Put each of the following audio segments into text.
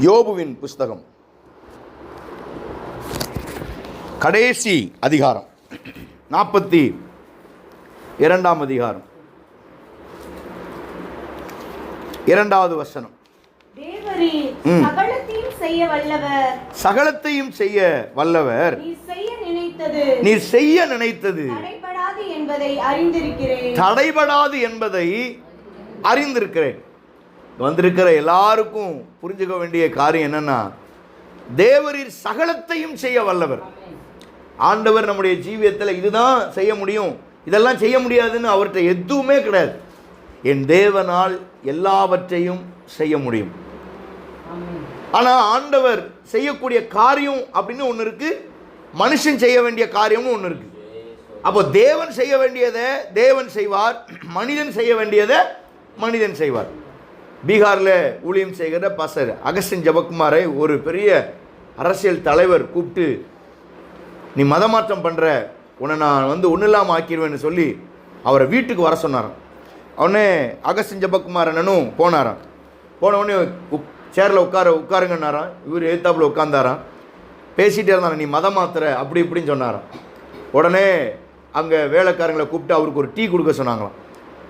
யோபுவின் புஸ்தகம். கடைசி அதிகாரம். நாற்பத்தி இரண்டாம் அதிகாரம். இரண்டாவது வசனம். சகலத்தையும் செய்ய வல்லவர். நீ செய்ய நினைத்தது. நீ செய்ய நினைத்தது. தடைபடாது என்பதை அறிந்திருக்கிறேன். தடைபடாது என்பதை அறிந்திருக்கிறேன். வந்திருக்கிற எல்லாருக்கும் புரிஞ்சுக்க வேண்டிய காரியம் என்னென்னா தேவரீர் சகலத்தையும் செய்ய வல்லவர். ஆண்டவர் நம்முடைய ஜீவியத்தில் இதுதான் செய்ய முடியும். இதெல்லாம் செய்ய முடியாதுன்னு அவர்கிட்ட எதுவுமே கிடையாது. என் தேவனால் எல்லாவற்றையும் செய்ய முடியும். ஆனால் ஆண்டவர் செய்யக்கூடிய காரியம் அப்படின்னு ஒன்று இருக்குது மனுஷன் செய்ய வேண்டிய காரியம்னு ஒன்று இருக்குது அப்போ தேவன் செய்ய வேண்டியதை தேவன் செய்வார் மனிதன் செய்ய வேண்டியதை மனிதன் செய்வார். பீகாரில் ஊழியம் செய்கிற பசர் அகஸ்டின் ஜபக்குமாரை ஒரு பெரிய அரசியல் தலைவர் கூப்பிட்டு நீ மதமாற்றம் பண்ணுற உன்னை நான் வந்து ஒன்றும் இல்லாமல் ஆக்கிடுவேன்னு சொல்லி அவரை வீட்டுக்கு வர சொன்னாராம். உடனே அகஸ்டின் ஜபக்குமார் என்னனும் போனாராம். போன உடனே சேரில் உட்கார உட்காருங்கன்னாராம். இவர் எழுத்தாப்புல உட்காந்தாராம் பேசிகிட்டே இருந்தாங்க நீ மதம் மாத்திர அப்படி இப்படின்னு சொன்னாராம். உடனே அங்கே வேலைக்காரங்களை கூப்பிட்டு அவருக்கு ஒரு டீ கொடுக்க சொன்னாங்களாம்.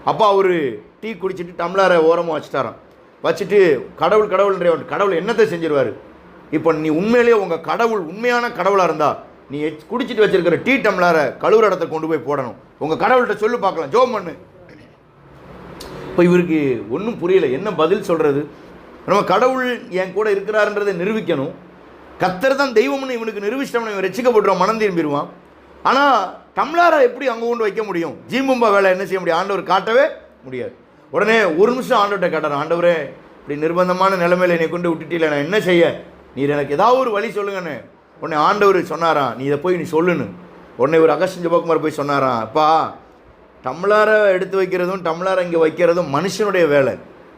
அப்போ அவர் டீ குடிச்சிட்டு டம்ளரை ஓரமாக வச்சுட்டாராம். வச்சுட்டு கடவுள் கடவுள்ன்ற கடவுள் என்னத்தை செஞ்சிருவார்? இப்போ நீ உண்மையிலேயே உங்கள் கடவுள் உண்மையான கடவுளாக இருந்தால் நீ எச்- குடிச்சிட்டு வச்சிருக்கிற டீ டம்ளரை கழுவுற இடத்த கொண்டு போய் போடணும். உங்கள் கடவுள்கிட்ட சொல்லு பார்க்கலாம் ஜோம் பண்ணு. இப்போ இவருக்கு ஒன்றும் புரியல என்ன பதில் சொல்கிறது நம்ம கடவுள் என் கூட இருக்கிறாருன்றதை நிரூபிக்கணும். கத்தர் தான் தெய்வம்னு இவனுக்கு நிரூபிச்சிட்டோம்னு இவன் ரசிக்கப்பட்டுருவான் மனம் திரும்பிடுவான் ஆனால் டம்ளாரை எப்படி அங்கே கொண்டு வைக்க முடியும்? ஜீம்பும்பா வேலை என்ன செய்ய முடியும்? ஆண்டவர் காட்டவே முடியாது. உடனே ஒரு நிமிஷம் ஆண்டவர்கிட்ட கேட்டார் ஆண்டவரே இப்படி நிர்பந்தமான நிலைமையில என்னை கொண்டு விட்டுட்டில நான் என்ன செய்ய? நீர் எனக்கு ஏதாவது ஒரு வழி சொல்லுங்கன்னு. உடனே ஆண்டவர் சொன்னாராம் நீ இதை போய் நீ சொல்லுன்னு. உடனே ஒரு அகஸ்டின் ஜபகுமார் போய் சொன்னாராம் அப்பா டம்ளாரை எடுத்து வைக்கிறதும் டம்ளாரை இங்கே வைக்கிறதும் மனுஷனுடைய வேலை.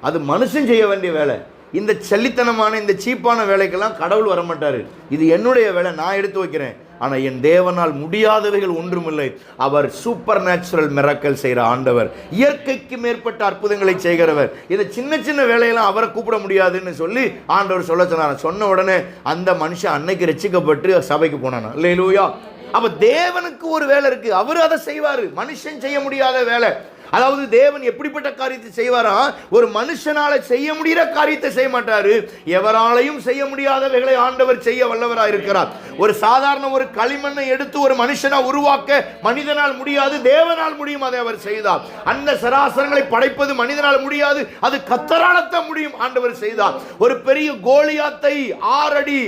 அது மனுஷன் செய்ய வேண்டிய வேலை. இந்த செல்லித்தனமான இந்த சீப்பான வேலைக்கெல்லாம் கடவுள் வர மாட்டார் இது என்னுடைய வேலை நான் எடுத்து வைக்கிறேன். ஆனால் என் தேவனால் முடியாதவைகள் ஒன்றுமில்லை. அவர் சூப்பர் நேச்சுரல் மிரக்கல் செய்கிற ஆண்டவர். இயற்கைக்கு மேற்பட்ட அற்புதங்களை செய்கிறவர். இதை சின்ன சின்ன வேலையெல்லாம் அவரை கூப்பிட முடியாதுன்னு சொல்லி ஆண்டவர் சொல்ல சொன்னார். சொன்ன உடனே அந்த மனுஷன் அன்னைக்கு ரசிக்கப்பட்டு சபைக்கு போனானா. இல்லையிலூயா அப்போ தேவனுக்கு ஒரு வேலை இருக்குது அவர் அதை செய்வார். மனுஷன் செய்ய முடியாத வேலை. அதாவது தேவன் எப்படிப்பட்ட காரியத்தை செய்வாரா? ஒரு மனுஷனால செய்ய முடிகிற காரியத்தை செய்ய மாட்டாரு. எவராலையும் செய்ய முடியாதவைகளை ஆண்டவர் செய்ய வல்லவராக இருக்கிறார். ஒரு சாதாரண ஒரு களிமண்ணை எடுத்து ஒரு மனுஷனை உருவாக்க மனிதனால் முடியாது தேவனால் முடியும் அதை அவர் செய்தார். அந்த சராசரங்களை படைப்பது மனிதனால் முடியாது அது கத்தராலத்தான் முடியும் ஆண்டவர் செய்தார். ஒரு பெரிய கோலியாத்தை ஆறடி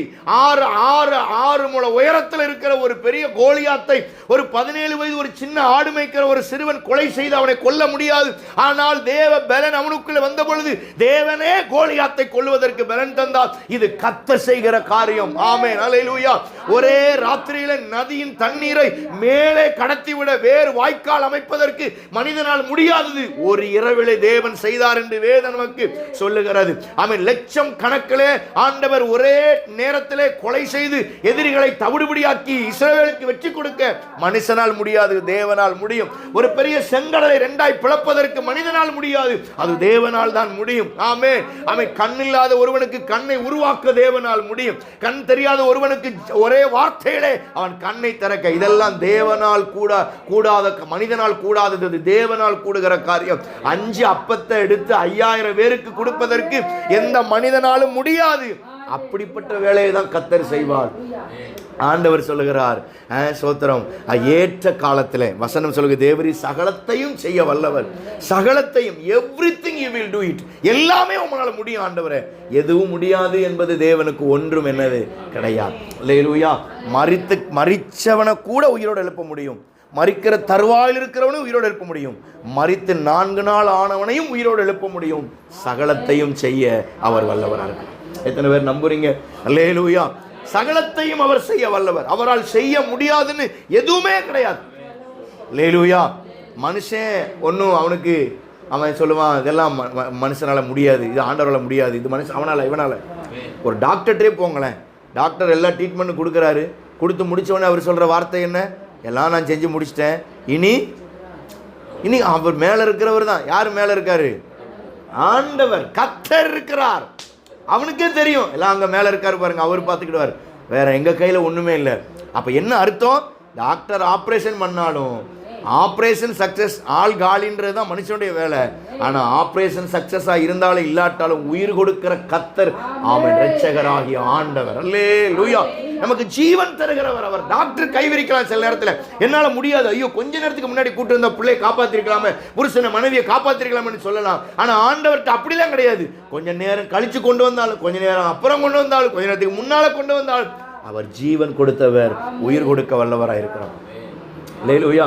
ஆறு ஆறு ஆறு முள உயரத்தில் இருக்கிற ஒரு பெரிய கோலியாத்தை ஒரு பதினேழு வயது ஒரு சின்ன ஆடு மேய்க்கிற ஒரு சிறுவன் கொலை செய்து அவனை கொல்ல முடியாது. ஆனால் தேவ பலன் அவனுக்குள்ள வந்த பொழுது தேவனே கோலியாத்தை கொள்வதற்கு பலன் தந்தார். இது கத்த செய்கிற காரியம். ஆமே அலையிலூயா ஒரே ராத்திரியில நதியின் தண்ணீரை மேலே கடத்திவிட வேறு வாய்க்கால் அமைப்பதற்கு மனிதனால் முடியாதது. ஒரு இரவிலே தேவன் செய்தார் என்று வேதம் நமக்கு சொல்லுகிறது. அவன் லட்சம் கணக்கிலே ஆண்டவர் ஒரே நேரத்திலே கொலை செய்து எதிரிகளை தவிடுபடியாக்கி இஸ்ரேலுக்கு வெற்றி கொடுக்க மனுஷனால் முடியாது தேவனால் முடியும். ஒரு பெரிய செங்கடலை ரெண்டு ரெண்டாய் பிளப்பதற்கு மனிதனால் முடியாது. அது தேவனால் தான் முடியும். ஆமே ஆமே கண்ணில்லாத ஒருவனுக்கு கண்ணை உருவாக்க தேவனால் முடியும். கண் தெரியாத ஒருவனுக்கு ஒரே வார்த்தையிலே அவன் கண்ணை திறக்க. இதெல்லாம் தேவனால் கூட கூடாத மனிதனால் கூடாதது. அது தேவனால் கூடுகிற காரியம். அஞ்சு அப்பத்தை எடுத்து ஐயாயிரம் பேருக்கு கொடுப்பதற்கு எந்த மனிதனாலும் முடியாது. அப்படிப்பட்ட வேலையை தான் கத்தர் செய்வார். ஆண்டவர் சொல்லுகிறார் ஆ, சோத்திரம் ஏற்ற காலத்தில் வசனம் சொல்லுங்க தேவரி சகலத்தையும் செய்ய வல்லவர். சகலத்தையும் everything you will do it எல்லாமே உங்களால் முடியும் ஆண்டவரே. எதுவும் முடியாது என்பது தேவனுக்கு ஒன்றும் என்னது கிடையாது. லேலூயா மறித்து மறிச்சவனை கூட உயிரோடு எழுப்ப முடியும். மறிக்கிற தருவாயில் இருக்கிறவனையும் உயிரோடு எழுப்ப முடியும். மறித்து நான்கு நாள் ஆனவனையும் உயிரோடு எழுப்ப முடியும். சகலத்தையும் செய்ய அவர் வல்லவராக இருக்கிறார். எத்தனை பேர் நம்புறீங்க? அல்லேலூயா. சகலத்தையும் அவர் செய்ய வல்லவர். அவரால் செய்ய முடியாதுன்னு எதுவுமே கிடையாது. லேலுயா. மனுஷன் ஒன்றும் அவனுக்கு அவன் சொல்லுவான் இதெல்லாம் ம- முடியாது. இது ஆண்டவரால் முடியாது. இது மனுஷன் அவனால் இவனால். ஒரு டாக்டர்கிட்டே போங்களேன். டாக்டர் எல்லா ட்ரீட்மெண்ட்டும் கொடுக்குறாரு. கொடுத்து முடித்தவொடனே அவர் சொல்கிற வார்த்தை என்ன? எல்லாம் நான் செஞ்சு முடிச்சிட்டேன். இனி இனி அவர் மேலே இருக்கிறவர் தான். யார் மேலே இருக்காரு? ஆண்டவர். கத்தர் இருக்கிறார். அவனுக்கே தெரியும். எல்லாம் அங்கே மேலே இருக்காரு பாருங்க அவர் பார்த்துக்கிடுவார். வேற எங்கள் கையில் ஒன்றுமே இல்லை. அப்போ என்ன அர்த்தம்? டாக்டர் ஆப்ரேஷன் பண்ணாலும் ஆப்ரேஷன் சக்ஸஸ் ஆள் காலின்றது தான் மனுஷனுடைய வேலை. ஆனால் ஆப்ரேஷன் சக்ஸஸாக இருந்தாலும் இல்லாட்டாலும் உயிர் கொடுக்கிற கத்தர் அவன் ரட்சகராகிய ஆண்டவர். அல்லே லூயா நமக்கு ஜீவன் தருகிறவர் அவர். டாக்டர் கைவிரிக்கலாம் சில நேரத்தில். என்னால் முடியாது. ஐயோ கொஞ்ச நேரத்துக்கு முன்னாடி கூட்டு வந்த பிள்ளையை காப்பாற்றிருக்கலாமே புருஷனை மனைவியை காப்பாற்றிருக்கலாம்னு சொல்லலாம். ஆனால் ஆண்டவர்கிட்ட அப்படிலாம் கிடையாது. கொஞ்ச நேரம் கழிச்சு கொண்டு வந்தாலும் கொஞ்ச நேரம் அப்புறம் கொண்டு வந்தாலும் கொஞ்ச நேரத்துக்கு முன்னால் கொண்டு வந்தாலும் அவர் ஜீவன் கொடுத்தவர் உயிர் கொடுக்க வல்லவராக இருக்கிறார் லேலுயா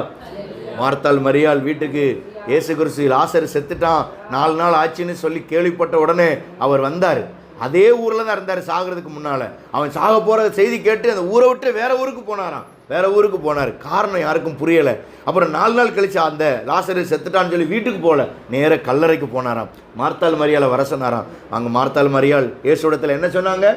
மார்த்தாள் மரியாள் வீட்டுக்கு இயேசு கிறிஸ்து லாசர் செத்துட்டான். நாலு நாள் ஆச்சுன்னு சொல்லி கேள்விப்பட்ட உடனே அவர் வந்தார். அதே ஊரில் தான் இருந்தார் சாகிறதுக்கு முன்னால். அவன் சாக போகிற செய்தி கேட்டு அந்த ஊரை விட்டு வேற ஊருக்கு போனாராம். வேற ஊருக்கு போனார். காரணம் யாருக்கும் புரியலை. அப்புறம் நாலு நாள் கழிச்சு அந்த லாசரு செத்துட்டான்னு சொல்லி வீட்டுக்கு போகல நேர கல்லறைக்கு போனாராம். மார்த்தாள் மரியாளை வர சொன்னாராம். அங்கே மார்த்தாள் மரியாள் ஏசுடத்தில் என்ன சொன்னாங்க?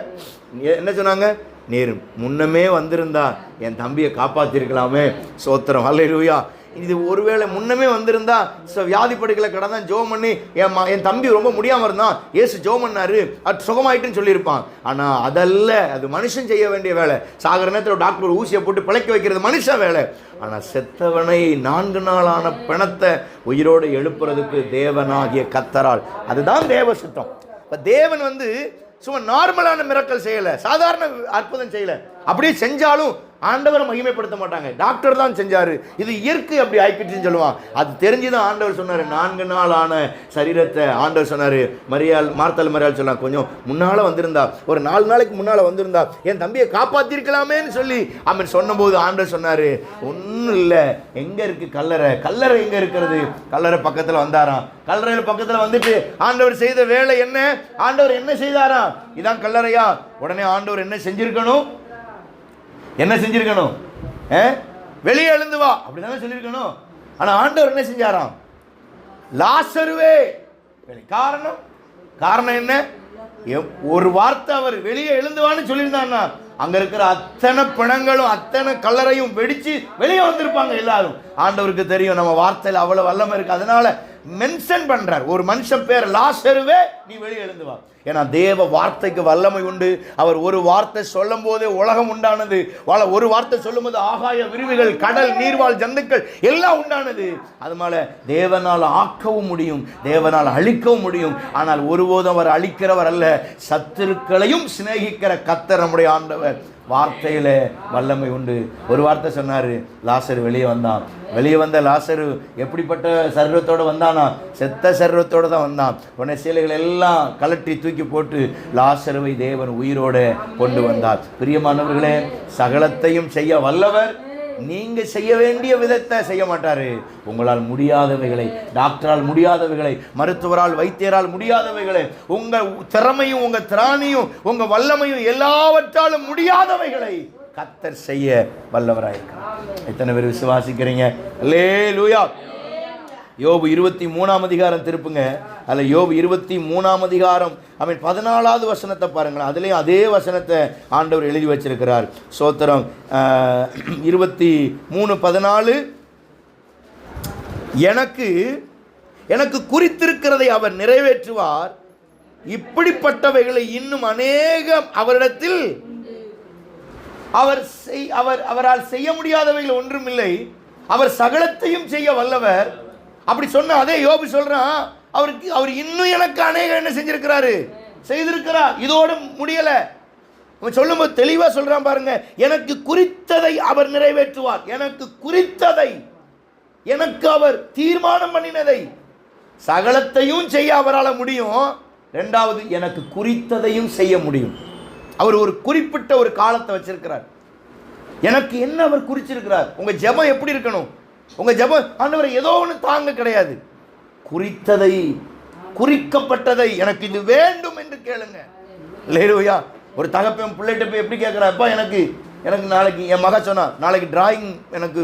என்ன சொன்னாங்க? நீர் முன்னமே வந்திருந்தா என் தம்பியை காப்பாற்றிருக்கலாமே சோத்திரம். அல்லேலூயா இது ஒருவேளை முன்னமே வந்திருந்தா ச- வியாதி படுக்கல கடந்தான் ஜோம் பண்ணி என் என் தம்பி ரொம்ப முடியாமல் இருந்தான் ஏசு ஜோம் பண்ணாரு. அது சுகமாயிட்டுன்னு சொல்லியிருப்பான். ஆனால் அதல்ல அது மனுஷன் செய்ய வேண்டிய வேலை. சாகிற நேரத்தில் டாக்டர் ஊசியை போட்டு பிழைக்க வைக்கிறது மனுஷன் வேலை. ஆனால் செத்தவனை நான்கு நாளான பிணத்தை உயிரோடு எழுப்புறதுக்கு தேவனாகிய கத்தரால். அதுதான் தேவ சுத்தம். இப்போ தேவன் வந்து சும்மா நார்மலான மிரக்கல் செய்யலை. சாதாரண அற்புதம் செய்யலை. அப்படியே செஞ்சாலும் ஆண்டவரை மகிமைப்படுத்த மாட்டாங்க. டாக்டர் தான் செஞ்சாரு. இது இயற்கை அப்படி ஆயிப்பிடுச்சுன்னு சொல்லுவான். அது தெரிஞ்சு தான் ஆண்டவர் சொன்னார். நான்கு நாள் ஆன சரீரத்தை ஆண்டவர் சொன்னார். மரியாள் மார்த்தல் மரியாள் சொல்லலாம் கொஞ்சம் முன்னால் வந்திருந்தா ஒரு நாலு நாளைக்கு முன்னால் வந்திருந்தா என் தம்பியை காப்பாற்றிருக்கலாமேன்னு சொல்லி அவன் சொன்னபோது ஆண்டவர் சொன்னார். ஒன்றும் இல்லை. எங்கே இருக்குது கல்லறை? கல்லறை எங்கே இருக்கிறது? கல்லறை பக்கத்தில் வந்தாராம். கல்லறையில் பக்கத்தில் வந்துட்டு ஆண்டவர் செய்த வேலை என்ன? ஆண்டவர் என்ன செய்தாராம்? இதான் கல்லறையா? உடனே ஆண்டவர் என்ன செஞ்சிருக்கணும்? என்ன செஞ்சிருக்கணும்? ஆ? வெளியே எழுந்து வா. அப்படிதானே சொல்லியிருக்கணும் ஆனா ஆண்டவர் என்ன செஞ்சாராம்? லாசருவே. காரணம். காரணம் என்ன? ஒரு வார்த்தை அவர் வெளியே எழுந்துவான்னு சொல்லியிருந்தாங்கன்னா அங்க இருக்கிற அத்தனை பிணங்களும் அத்தனை கல்லறையும் வெடிச்சு வெளியே வந்திருப்பாங்க எல்லாரும். ஆண்டவருக்கு தெரியும் நம்ம வார்த்தையில் அவ்வளவு வல்லமை இருக்கு. அதனால மென்ஷன் பண்ணுறார் ஒரு மனுஷன் பேர் லாசருவே நீ வெளியே எழுந்து வா. ஏன்னா தேவ வார்த்தைக்கு வல்லமை உண்டு. அவர் ஒரு வார்த்தை சொல்லும் போதே உலகம் உண்டானது. வாழ ஒரு வார்த்தை சொல்லும்போது ஆகாய விரிவுகள் கடல் நீர்வாழ் ஜந்துக்கள் எல்லாம் உண்டானது. அதுமால தேவனால் ஆக்கவும் முடியும் தேவனால் அழிக்கவும் முடியும். ஆனால் ஒருபோதும் அவர் அழிக்கிறவர் அல்ல. சத்துருக்களையும் சிநேகிக்கிற கத்தர் நம்முடைய ஆண்டவர். வார்த்தையில் வல்லமை உண்டு. ஒரு வார்த்தை சொன்னார் லாசரு வெளியே வந்தான். வெளியே வந்த லாசரு எப்படிப்பட்ட சர்வத்தோடு வந்தானா? செத்த சர்வத்தோடு தான் வந்தான். உடனே சீலைகள் எல்லாம் கலட்டி தூக்கி போட்டு லாசருவை தேவன் உயிரோட கொண்டு வந்தார். பிரியமானவர்களே சகலத்தையும் செய்ய வல்லவர் நீங்க செய்ய வேண்டிய விதத்தை செய்ய மாட்டாரு. உங்களால் முடியாதவைகளை டாக்டரால் முடியாதவைகளை மருத்துவரால் வைத்தியரால் முடியாதவைகளை உங்க திறமையும் உங்க திராணியும் உங்க வல்லமையும் எல்லாவற்றாலும் முடியாதவைகளை கத்தர் செய்ய வல்லவராயிருக்கிறார். எத்தனை பேர் விசுவாசிக்கிறீங்க? லே லூயா யோபு இருபத்தி மூணாம் அதிகாரம் திருப்புங்க. அதில் யோபு இருபத்தி மூணாம் அதிகாரம். ஐ மீன் பதினாலாவது வசனத்தை பாருங்களேன். அதுலேயும் அதே வசனத்தை ஆண்டவர் எழுதி வச்சிருக்கிறார். சோத்திரம் இருபத்தி மூணு பதினாலு. எனக்கு எனக்கு குறித்திருக்கிறதை அவர் நிறைவேற்றுவார். இப்படிப்பட்டவைகளை இன்னும் அநேகம் அவரிடத்தில் அவர் செய் அவர் அவரால் செய்ய முடியாதவைகள் ஒன்றுமில்லை. அவர் சகலத்தையும் செய்ய வல்லவர். அப்படி சொன்ன அதே யோபு சொல்றான் அவருக்கு அவர் இன்னும் எனக்கு அநேகம் என்ன செஞ்சிருக்கிறாரு? செய்திருக்கிறார். இதோடு முடியல. அவன் சொல்லும்போது தெளிவாக சொல்கிறான் பாருங்க. எனக்கு குறித்ததை அவர் நிறைவேற்றுவார். எனக்கு குறித்ததை எனக்கு அவர் தீர்மானம் பண்ணினதை சகலத்தையும் செய்ய அவரால் முடியும். ரெண்டாவது எனக்கு குறித்ததையும் செய்ய முடியும். அவர் ஒரு குறிப்பிட்ட ஒரு காலத்தை வச்சிருக்கிறார். எனக்கு என்ன அவர் குறிச்சிருக்கிறார்? உங்கள் ஜெபம் எப்படி இருக்கணும்? உங்க ஜபம் ஆண்டவர் ஏதோ ஒன்று தாங்க கிடையாது. குறித்ததை குறிக்கப்பட்டதை எனக்கு இது வேண்டும் என்று கேளுங்க. லேலுயா ஒரு தகப்பன் பிள்ளைகிட்ட போய் எப்படி கேட்குறாப்பா எனக்கு எனக்கு நாளைக்கு என் மக சொன்னா நாளைக்கு டிராயிங் எனக்கு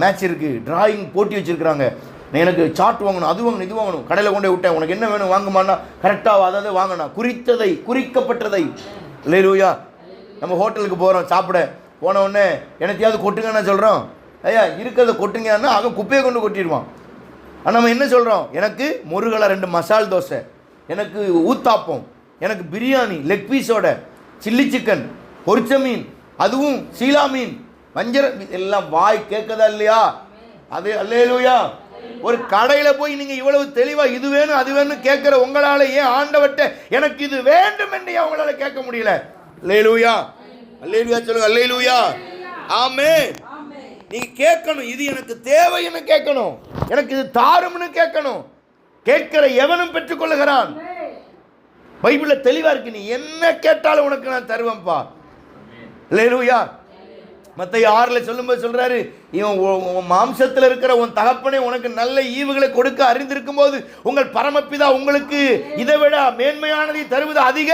மேட்ச் இருக்கு. டிராயிங் போட்டி வச்சிருக்கிறாங்க. எனக்கு சார்ட் வாங்கணும் அது வாங்கணும் இது வாங்கணும். கடையில் கொண்டு விட்டேன். உனக்கு என்ன வேணும்? வாங்குமான்னா கரெக்டாக அதாவது வாங்கினா குறித்ததை குறிக்கப்பட்டதை. லேலுயா நம்ம ஹோட்டலுக்கு போகிறோம் சாப்பிட. போன உடனே எனத்தையாவது கொட்டுங்கன்னு சொல்கிறோம் ஐயா இருக்கிறத கொட்டுங்கன்னா அவன் குப்பையை கொண்டு கொட்டிடுவான். ஆனால் நம்ம என்ன சொல்கிறோம் எனக்கு முருகலை ரெண்டு மசால் தோசை எனக்கு ஊத்தாப்பம் எனக்கு பிரியாணி லெக் பீஸோட சில்லி சிக்கன் பொரிச்ச மீன் அதுவும் சீலா மீன் வஞ்சர எல்லாம் வாய் கேட்கதா இல்லையா? அது அல்லையா ஒரு கடையில் போய் நீங்கள் இவ்வளவு தெளிவாக இது வேணும் அது வேணும் கேட்குற உங்களால் ஏன் ஆண்டவட்ட எனக்கு இது வேண்டும் என்று ஏன் கேட்க முடியல? அல்லேலூயா. அல்லேலூயா சொல்லுங்க அல்லேலூயா. ஆமே நீ கேட்கணும் இது எனக்கு தேவைன்னு கேட்கணும். எனக்கு இது தாரும்னு கேட்கணும். கேட்கிற எவனும் பெற்றுக்கொள்ளுகிறான்? பைபிளில் தெளிவா இருக்கு நீ என்ன கேட்டாலும் உனக்கு நான் தருவேன்ப்பா. லேலூயா மற்ற ஆறில் சொல்லும்போது சொல்றாரு இவன் உன் மாம்சத்தில் இருக்கிற உன் தகப்பனே உனக்கு நல்ல ஈவுகளை கொடுக்க அறிந்திருக்கும் போது உங்கள் பரமப்பிதா உங்களுக்கு இதை விட மேன்மையானதை தருவது அதிக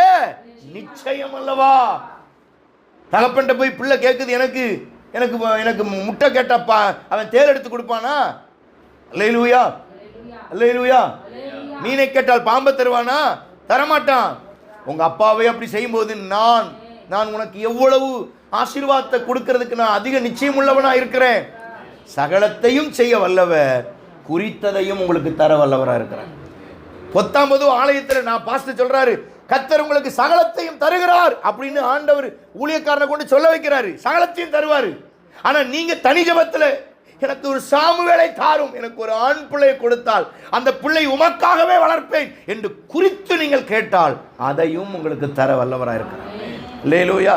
நிச்சயம் அல்லவா? தகப்பன்ட்ட போய் பிள்ளை கேட்குது எனக்கு எனக்கு எனக்கு முட்டை கேட்டப்பா அவன் தேர் எடுத்து கொடுப்பானா? அல்லேலூயா. அல்லேலூயா. மீனை கேட்டால் பாம்பை தருவானா? தரமாட்டான். உங்க அப்பாவை அப்படி செய்யும்போது நான் நான் உனக்கு எவ்வளவு ஆசீர்வாதத்தை கொடுக்கறதுக்கு நான் அதிக நிச்சயம் உள்ளவனா இருக்கிறேன். சகலத்தையும் செய்ய வல்லவர் குறித்ததையும் உங்களுக்கு தர வல்லவரா இருக்கிறேன் பொத்தாம்பது ஆலயத்தில் நான் பாஸ்டர் சொல்றாரு கத்தர் உங்களுக்கு சகலத்தையும் தருகிறார் அப்படின்னு ஆண்டவர் ஊழியக்காரனை கொண்டு சொல்ல வைக்கிறாரு. சகலத்தையும் தருவார். ஆனால் நீங்கள் தனி ஜபத்தில் எனக்கு ஒரு சாமுவேலை தாரும் எனக்கு ஒரு ஆண் பிள்ளையை கொடுத்தால் அந்த பிள்ளை உமக்காகவே வளர்ப்பேன் என்று குறித்து நீங்கள் கேட்டால் அதையும் உங்களுக்கு தர வல்லவராக இருக்கிறார். லேலூயா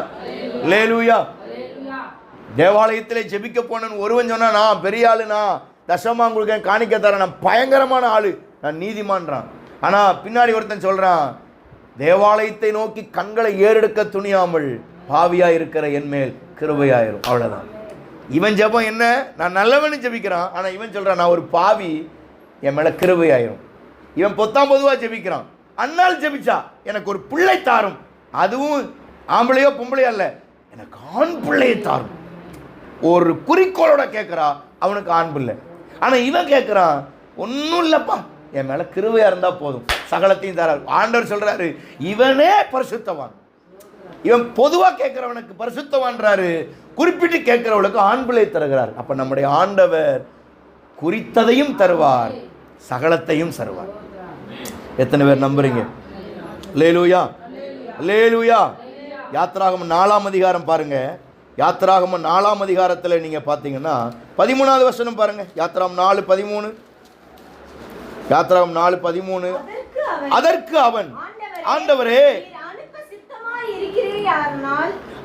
லேலூயா தேவாலயத்திலே ஜெபிக்க போனேன்னு ஒருவன் சொன்னா நான் பெரிய ஆளு நான் தசமா உங்களுக்கு காணிக்க தரேன் நான் பயங்கரமான ஆளு. நான் நீதிமான்றான். ஆனால் பின்னாடி ஒருத்தன் சொல்கிறான் தேவாலயத்தை நோக்கி கண்களை ஏறெடுக்க துணியாமல் பாவியா இருக்கிற என் மேல் கிருபையாயிரும். அவ்வளவுதான். இவன் ஜபம் என்ன? நான் நல்லவனு ஜெபிக்கிறான். ஆனா இவன் சொல்றான் நான் ஒரு பாவி என் மேல கிருபையாயிரும். இவன் பொத்தாம் பொதுவா ஜெபிக்கிறான். அண்ணால் ஜெபிச்சா எனக்கு ஒரு பிள்ளை தாரும். அதுவும் ஆம்பளையோ பொம்பளையோ அல்ல எனக்கு ஆண் பிள்ளையை தாரும். ஒரு குறிக்கோளோட கேட்குறா அவனுக்கு ஆண் பிள்ளை. ஆனால் இவன் கேட்குறான் ஒன்றும் இல்லைப்பா என் மேலே கிருவையாக இருந்தால் போதும். சகலத்தையும் தரார். ஆண்டவர் சொல்கிறாரு இவனே பரிசுத்தவான். இவன் பொதுவாக கேட்குறவனுக்கு பரிசுத்தவான்றாரு. குறிப்பிட்டு கேட்குறவனுக்கு ஆண் பிள்ளை தருகிறார். அப்போ நம்முடைய ஆண்டவர் குறித்ததையும் தருவார் சகலத்தையும் தருவார். எத்தனை பேர் நம்புறீங்க? லேலூயா லேலூயா யாத்ராகம் நாலாம் அதிகாரம் பாருங்க. யாத்ராகமம் நாலாம் அதிகாரத்தில் நீங்கள் பார்த்தீங்கன்னா பதிமூணாவது வசனம் பாருங்க. யாத்ராம் நாலு பதிமூணு. யாத்ராகம் நாலு பதிமூணு. அதற்கு அவன் ஆண்டவரே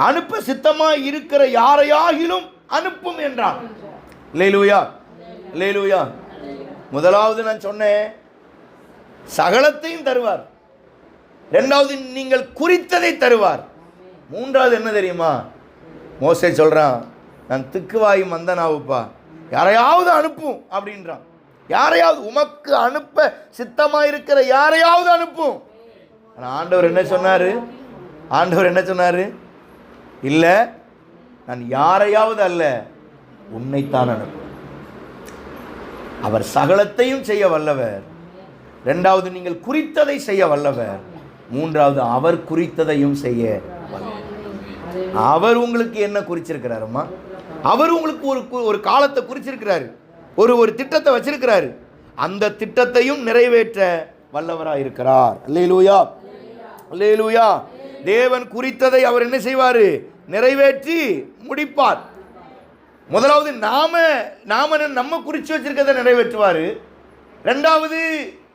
அனுப்ப சித்தமாய் இருக்கிற யாரையாகிலும் அனுப்பும் என்றான். லேலூயா லேலூயா முதலாவது நான் சொன்னேன் சகலத்தையும் தருவார். ரெண்டாவது நீங்கள் குறித்ததை தருவார். மூன்றாவது என்ன தெரியுமா? மோசே சொல்றான் நான் திக்குவாய் மந்தனாவுப்பா. யாரையாவது அனுப்பும் அப்படின்றான். யாரையாவது உமக்கு அனுப்ப சித்தமாக இருக்கிற யாரையாவது அனுப்பும். ஆனால் ஆண்டவர் என்ன சொன்னார்? ஆண்டவர் என்ன சொன்னார்? இல்லை நான் யாரையாவது அல்ல உன்னைத்தான் அனுப்பும் அவர் சகலத்தையும் செய்ய வல்லவர். ரெண்டாவது நீங்கள் குறித்ததை செய்ய வல்லவர். மூன்றாவது அவர் குறித்ததையும் செய்ய வல்லவர். அவர் உங்களுக்கு என்ன குறிச்சிருக்கிறாருமா அவர் உங்களுக்கு ஒரு கு- ஒரு காலத்தை குறிச்சிருக்கிறாரு. ஒரு ஒரு திட்டத்தை வச்சிருக்கிறாரு. அந்த திட்டத்தையும் நிறைவேற்ற வல்லவராக இருக்கிறார். அல்லேலூயா. அல்லேலூயா. தேவன் குறித்ததை அவர் என்ன செய்வார்? நிறைவேற்றி முடிப்பார். முதலாவது நாம நாம நம்ம குறித்து வச்சிருக்கிறத நிறைவேற்றுவார். ரெண்டாவது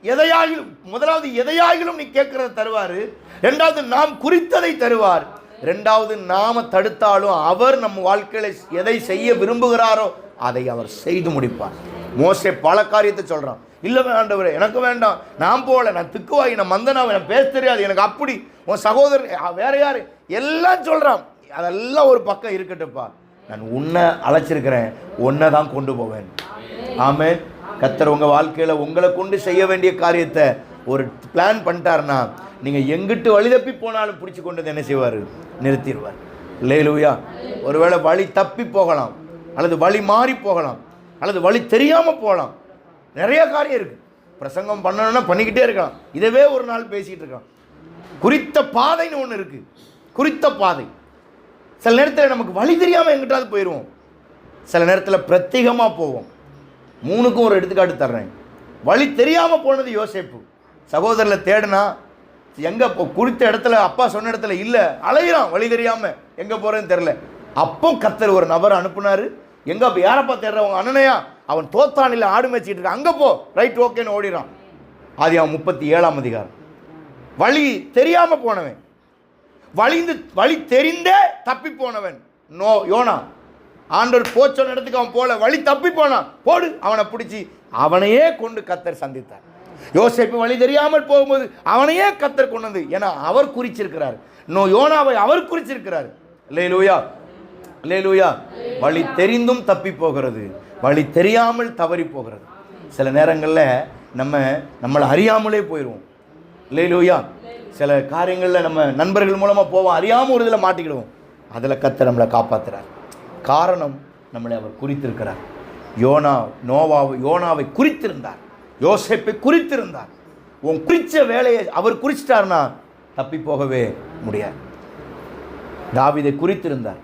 எதையாகிலும் முதலாவது எதையாகிலும் நீ கேட்கறத தருவார். ரெண்டாவது நாம் குறித்ததை தருவார். ரெண்டாவது நாம தடுத்தாலும் அவர் நம்ம வாழ்க்கையில் எதை செய்ய விரும்புகிறாரோ அதை அவர் செய்து முடிப்பார். மோசே பல காரியத்தை சொல்கிறான் இல்லை வேண்டவர் எனக்கு வேண்டாம். நான் போகல நான் திக்குவாய் நான் மந்தனாவை நான் பேச தெரியாது. எனக்கு அப்படி உன் சகோதரர் வேற யார்? எல்லாம் சொல்கிறான் அதெல்லாம் ஒரு பக்கம் இருக்கட்டும்ப்பா. நான் உன்னை அழைச்சிருக்கிறேன். உன்னை தான் கொண்டு போவேன். ஆமே கத்தர் உங்கள் வாழ்க்கையில் உங்களை கொண்டு செய்ய வேண்டிய காரியத்தை ஒரு பிளான் பண்ணிட்டாருன்னா நீங்கள் எங்கிட்டு வழி தப்பி போனாலும் பிடிச்சி கொண்டு வந்து என்ன செய்வார்? நிறுத்திடுவார். லேலூயா ஒருவேளை வழி தப்பி போகலாம். அல்லது வழி மாறி போகலாம். அல்லது வழி தெரியாமல் போகலாம். நிறைய காரியம் இருக்குது பிரசங்கம் பண்ணணும்னா பண்ணிக்கிட்டே இருக்கலாம். இதவே ஒரு நாள் பேசிக்கிட்டு இருக்கலாம். குறித்த பாதைன்னு ஒன்று இருக்குது குறித்த பாதை. சில நேரத்தில் நமக்கு வழி தெரியாமல் எங்கிட்டாவது போயிடுவோம் சில நேரத்தில் பிரத்யேகமாக போவோம். மூணுக்கும் ஒரு எடுத்துக்காட்டு தர்றேன். வழி தெரியாமல் போனது யோசிப்பு. சகோதரில் தேடினா எங்கே இப்போ குறித்த இடத்துல அப்பா சொன்ன இடத்துல இல்லை. அலையிறான் வழி தெரியாமல் எங்கே போகிறேன்னு தெரில அப்போ கத்தர் ஒரு நபரை அனுப்புனார். எங்கே அப்போ யாரப்பா தேடுறவங்க அண்ணனையா? அவன் தோத்தானில் ஆடு மேய்ச்சிட்டு இருக்கான். அங்கே போ. ரைட் ஓகேன்னு ஓடிறான் அது அவன் முப்பத்தி ஏழாம் அதிகாரம். வழி தெரியாமல் போனவன். வழிந்து வழி தெரிந்தே தப்பி போனவன். No Jonah. ஆண்டவர் போச்சொன்ன இடத்துக்கு அவன் போல. வழி தப்பி போனான். போடு அவனை பிடிச்சி. அவனையே கொண்டு கத்தர் சந்தித்தார். யோசேப்பு வழி தெரியாமல் போகும்போது அவனையே கத்தர் கொண்டு வந்து ஏன்னா அவர் குறிச்சிருக்கிறார். நோ யோனாவை அவர் குறிச்சிருக்கிறார். லேலூயா லேலூயா வழி தெரிந்தும் தப்பி போகிறது. வழி தெரியாமல் தவறி போகிறது. சில நேரங்களில் நம்ம நம்மளை அறியாமலே போயிடுவோம் லேலூயா சில காரியங்களில் நம்ம நண்பர்கள் மூலமாக போவோம் அறியாமல் ஒரு இதில் மாட்டிக்கிடுவோம். அதில் கத்தர் நம்மளை காப்பாத்துறார். காரணம் நம்மளை அவர் குறித்திருக்கிறார். யோனா நோவா யோனாவை குறித்திருந்தார். யோசிப்பை குறித்திருந்தார். உன் குறித்த வேலையை அவர் குறிச்சிட்டார்னா தப்பி போகவே முடியாது. தாவிதை குறித்திருந்தார்.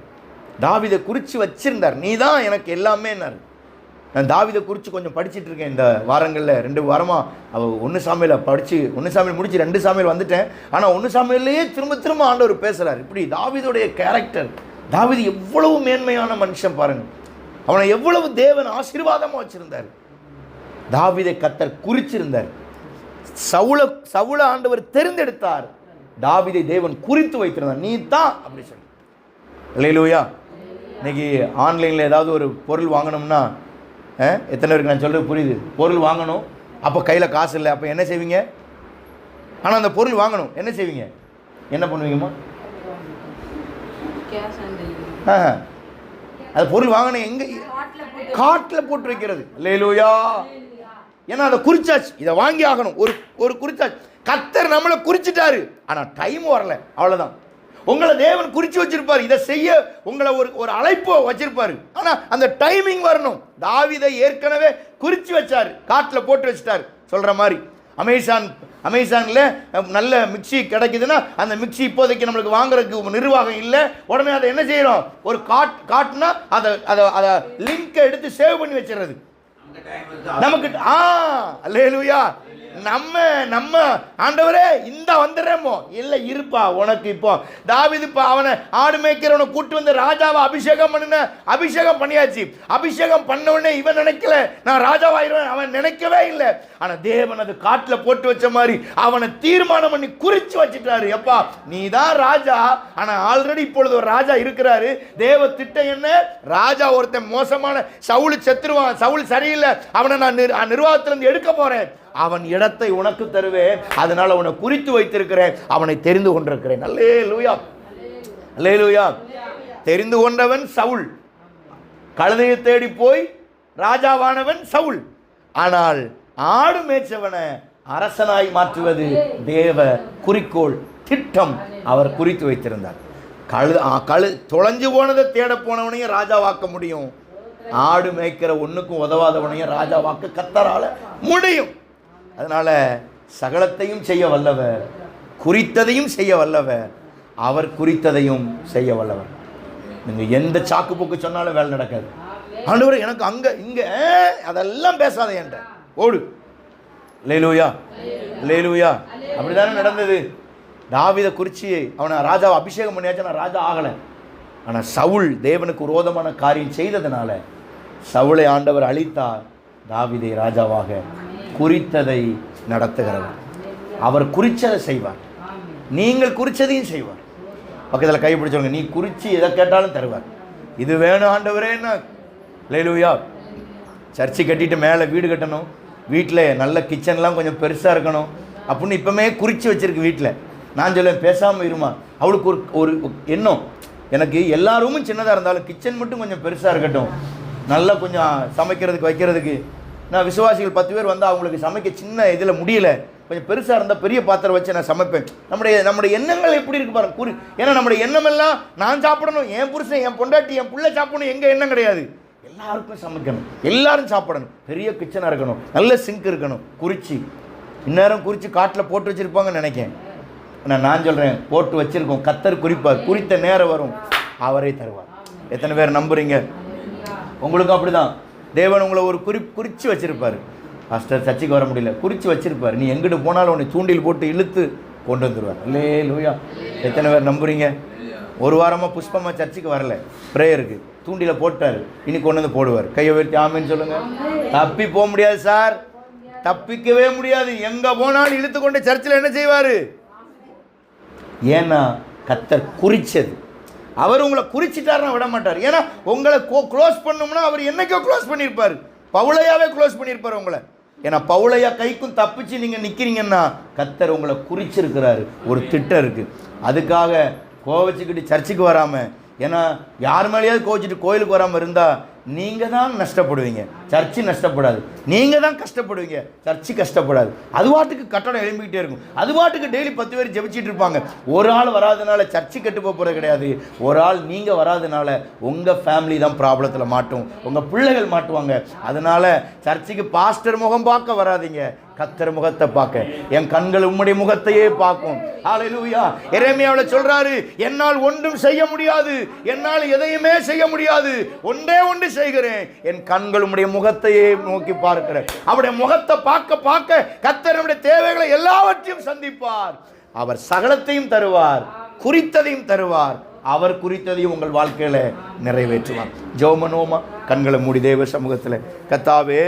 தாவிதை குறித்து வச்சிருந்தார். நீ தான் எனக்கு எல்லாமேன்னாரு. நான் தாவிதை குறித்து கொஞ்சம் படிச்சுட்டு இருக்கேன் இந்த வாரங்களில். ரெண்டு வாரமாக அவள் ஒன்று சாமியில் படித்து ஒன்று சாமியில் முடிச்சு ரெண்டு சாமியில் வந்துட்டேன். ஆனால் ஒன்று சாமியிலேயே திரும்ப திரும்ப ஆண்டவர் பேசுகிறார் இப்படி தாவிதோடைய கேரக்டர் தாவிது எவ்வளவு மேன்மையான மனுஷன் பாருங்கள் அவனை எவ்வளவு தேவன் ஆசீர்வாதமாக வச்சுருந்தார். தாவிதை கத்தர் குறிச்சிருந்தார். சவுல சவுல ஆண்டவர் தெரிந்தெடுத்தார். தாவிதை தேவன் குறித்து வைத்திருந்தார். நீ தான் அப்படி சொல்லி இல்லையிலூயா இன்னைக்கு ஆன்லைனில் ஏதாவது ஒரு பொருள் வாங்கணும்னா எத்தனை பேருக்கு நான் சொல்கிறது புரியுது? பொருள் வாங்கணும். அப்போ கையில் காசு இல்லை. அப்போ என்ன செய்வீங்க? ஆனால் அந்த பொருள் வாங்கணும். என்ன செய்வீங்க? என்ன பண்ணுவீங்கம்மா? ஆ அது பொருள் வாங்கணும். எங்கே? காட்டில் போட்டு வைக்கிறது. லேலூயா ஏன்னா அதை குறிச்சாச்சு. இதை வாங்கி ஆகணும். ஒரு ஒரு குறிச்சாச்சு. கத்தர் நம்மளை குறிச்சிட்டாரு. ஆனால் டைம் வரல. அவ்வளோதான் உங்களை தேவன் குறித்து வச்சிருப்பார். இதை செய்ய உங்களை ஒரு ஒரு அழைப்போ வச்சிருப்பார். ஆனால் அந்த டைமிங் வரணும். தாவிதை ஏற்கனவே குறித்து வச்சார். காட்டில் போட்டு வச்சிட்டார். சொல்கிற மாதிரி. அமேசான் அமேசானில் நல்ல மிக்ஸி கிடைக்குதுன்னா அந்த மிக்ஸி இப்போதைக்கு நம்மளுக்கு வாங்குறதுக்கு நிர்வாகம் இல்லை. உடனே அதை என்ன செய்கிறோம் ஒரு காட் காட்டுனா அதை அதை அதை லிங்க்கை எடுத்து சேவ் பண்ணி வச்சிடுறது. நமக்கு ஆ அல்லேலூயா. நம்ம நம்ம ஆண்டவரே இந்த வந்துடுறேமோ இல்லை இருப்பா உனக்கு இப்போ. தாவிது இப்போ அவனை ஆடு மேய்க்கிறவனை கூட்டு வந்து ராஜாவை அபிஷேகம் பண்ணின அபிஷேகம் பண்ணியாச்சு. அபிஷேகம் பண்ண உடனே இவன் நினைக்கல. நான் ராஜாவாயிருவேன் அவன் நினைக்கவே இல்லை. ஆனால் தேவன் அது காட்டில் போட்டு வச்ச மாதிரி அவனை தீர்மானம் பண்ணி குறித்து வச்சுட்டாரு. எப்பா நீ தான் ராஜா. ஆனால் ஆல்ரெடி இப்பொழுது ஒரு ராஜா இருக்கிறாரு. தேவ திட்டம் என்ன? ராஜா ஒருத்தன் மோசமான சவுல் செத்துருவான். சவுல் சரியில்லை. அவனை நான் நிர் நிர்வாகத்திலிருந்து எடுக்க போகிறேன் அவன் இடத்தை உனக்கு தருவேன். அதனால உன்னை குறித்து வைத்திருக்கிறேன். அவனை தெரிந்து கொண்டிருக்கிறேன். அல்லே லூயா அல்லே லூயா தெரிந்து கொண்டவன் சவுல். கழுதையை தேடி போய் ராஜாவானவன் சவுல். ஆனால் ஆடு மேய்ச்சவனை அரசனாய் மாற்றுவது தேவ குறிக்கோள் திட்டம் அவர் குறித்து வைத்திருந்தார். கழு கழு தொலைஞ்சு போனதை தேட போனவனையும் ராஜாவாக்க முடியும். ஆடு மேய்க்கிற ஒன்றுக்கும் உதவாதவனையும் ராஜாவாக்க கத்தரால முடியும். அதனால் சகலத்தையும் செய்ய வல்லவர் குறித்ததையும் செய்ய வல்லவர் அவர் குறித்ததையும் செய்ய வல்லவர். நீங்கள் எந்த சாக்கு போக்கு சொன்னாலும் வேலை நடக்காது. ஆண்டவர் எனக்கு அங்கே இங்கே அதெல்லாம் பேசாத என்கிட்ட. ஓடு. லேலூயா லேலூயா அப்படிதானே நடந்தது? தாவித குறிச்சி அவனை ராஜாவை அபிஷேகம் பண்ணியாச்சு நான் ராஜா ஆகலை. ஆனால் சவுல் தேவனுக்கு விரோதமான காரியம் செய்ததுனால சவுளை ஆண்டவர் அழித்தார் தாவிதை ராஜாவாக குறித்ததை நடத்துகிறவர். அவர் குறிச்சதை செய்வார். நீங்கள் குறிச்சதையும் செய்வார். பக்கத்தில் கைப்பிடிச்சவங்க நீ குறித்து எதை கேட்டாலும் தருவார். இது வேணும் ஆண்டவரேன்னா லேலூயா சர்ச்சு கட்டிட்டு மேலே வீடு கட்டணும். வீட்டில் நல்ல கிச்சன்லாம் கொஞ்சம் பெருசாக இருக்கணும். அப்படின்னு இப்போமே குறித்து வச்சுருக்கு வீட்டில் நான் சொல்லுவேன் பேசாமல் இருமா. அவளுக்கு ஒரு ஒரு எண்ணம். எனக்கு எல்லா ரூமும் சின்னதாக இருந்தாலும் கிச்சன் மட்டும் கொஞ்சம் பெருசாக இருக்கட்டும். நல்லா கொஞ்சம் சமைக்கிறதுக்கு வைக்கிறதுக்கு நான் விசுவாசிகள் பத்து பேர் வந்தால் அவங்களுக்கு சமைக்க சின்ன இதில் முடியல. கொஞ்சம் பெருசாக இருந்தால் பெரிய பாத்திரம் வச்சு நான் சமைப்பேன். நம்முடைய நம்முடைய எண்ணங்கள் எப்படி இருக்கு பாருங்க குறி. ஏன்னா நம்முடைய எண்ணமெல்லாம் நான் சாப்பிடணும் என் புருஷன் என் பொண்டாட்டி என் பிள்ளை சாப்பிடணும் எங்கள் எண்ணம் கிடையாது. எல்லாருக்கும் சமைக்கணும். எல்லாரும் சாப்பிடணும். பெரிய கிச்சனாக இருக்கணும். நல்ல சிங்க் இருக்கணும். குறிச்சி. இந்நேரம் குறிச்சி காட்டில் போட்டு வச்சுருப்பாங்கன்னு நினைக்கேன். நான் நான் சொல்கிறேன் போட்டு வச்சுருக்கோம். கத்தர் குறிப்பார் குறித்த நேரம் வரும். அவரே தருவார். எத்தனை பேர் நம்புறீங்க? உங்களுக்கும் அப்படிதான். தேவன் உங்களை ஒரு குறி குறித்து வச்சுருப்பார். பாஸ்டர் சர்ச்சைக்கு வர முடியல. குறித்து வச்சிருப்பார். நீ எங்கிட்டு போனாலும் உன்னை தூண்டில் போட்டு இழுத்து கொண்டு வந்துடுவார் இல்லே லூயா எத்தனை பேர் நம்புறீங்க? ஒரு வாரமாக புஷ்பமாக சர்ச்சுக்கு வரல. ப்ரேயருக்கு தூண்டில போட்டார். இனி கொண்டு வந்து போடுவார். கையை உயர்த்தி ஆமின்னு சொல்லுங்கள் தப்பி போக முடியாது சார் தப்பிக்கவே முடியாது. எங்கே போனாலும் இழுத்து கொண்டு சர்ச்சில் என்ன செய்வார்? ஏன்னா கத்தர் குறிச்சது. அவர் உங்களை குறிச்சிட்டாருன்னா விட மாட்டார். ஏன்னா உங்களை க்ளோஸ் பண்ணோம்னா அவர் என்னைக்கோ க்ளோஸ் பண்ணியிருப்பார். பவுளையாவே க்ளோஸ் பண்ணியிருப்பார் உங்களை. ஏன்னா பவுளையா கைக்கும் தப்பிச்சு நீங்கள் நிற்கிறீங்கன்னா கத்தர் உங்களை குறிச்சிருக்கிறாரு. ஒரு திட்டம் இருக்குது அதுக்காக கோவச்சிக்கிட்டு சர்ச்சுக்கு வராமல் ஏன்னா யார் மேலேயாவது கோச்சிட்டு கோயிலுக்கு வராமல் இருந்தால் நீங்கள் தான் நஷ்டப்படுவீங்க. சர்ச்சு நஷ்டப்படாது. நீங்கள் தான் கஷ்டப்படுவீங்க. சர்ச்சு கஷ்டப்படாது. அது பாட்டுக்கு கட்டணம் எழும்பிக்கிட்டே இருக்கும். அது பாட்டுக்கு டெய்லி பத்து பேர் ஜெபிச்சிட்டு இருப்பாங்க. ஒரு ஆள் வராதனால சர்ச்சு கெட்டு போகிறது கிடையாது. ஒரு ஆள் நீங்கள் வராதனால உங்கள் ஃபேமிலி தான் ப்ராப்ளத்தில் மாட்டும். உங்கள் பிள்ளைகள் மாட்டுவாங்க. அதனால் சர்ச்சுக்கு பாஸ்டர் முகம் பார்க்க வராதீங்க. கத்தர் முகத்தை பார்க்க. என் கண்கள் உம்முடைய முகத்தையே பார்க்கும். ஹalleluya எரேமியாவில் சொல்றாரு என்னால் ஒன்றும் செய்ய முடியாது. என்னால் எதையுமே செய்ய முடியாது. ஒன்றே ஒன்று செய்கிறேன். என் கண்கள் உம்முடைய முகத்தையே நோக்கி பார்க்கிறேன் அவருடைய முகத்தை பார்க்க பார்க்க கத்தர் தேவைகளை எல்லாவற்றையும் சந்திப்பார். அவர் சகலத்தையும் தருவார். குறித்ததையும் தருவார். அவர் குறித்ததையும் உங்கள் வாழ்க்கையில நிறைவேற்றுவார். ஜோமனோமா கண்களை மூடி தேவ சமூகத்தில். கத்தாவே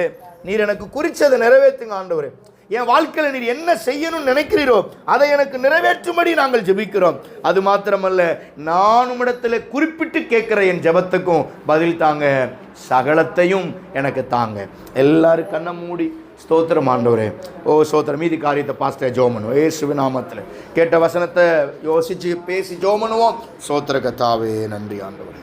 நீர் எனக்கு குறிச்சதை நிறைவேற்றுங்க ஆண்டவரே. என் வாழ்க்கையில் நீர் என்ன செய்யணும்னு நினைக்கிறீரோ அதை எனக்கு நிறைவேற்றும்படி நாங்கள் ஜெபிக்கிறோம். அது மாத்திரமல்ல நான் உம்மிடத்தில் குறிப்பிட்டு கேட்குற என் ஜெபத்துக்கும் பதில் தாங்க. சகலத்தையும் எனக்கு தாங்க. எல்லாரும் கண்ணை மூடி ஸ்தோத்திரம் ஆண்டவரே. ஓ ஸ்தோத்திரம். மீதி காரியத்தை பாஸ்டர் ஜோமனு ஏ சிவநாமத்தில் கேட்ட வசனத்தை யோசிச்சு பேசி ஜோமனுவோம். ஸ்தோத்திர கத்தாவே நன்றி ஆண்டவரே.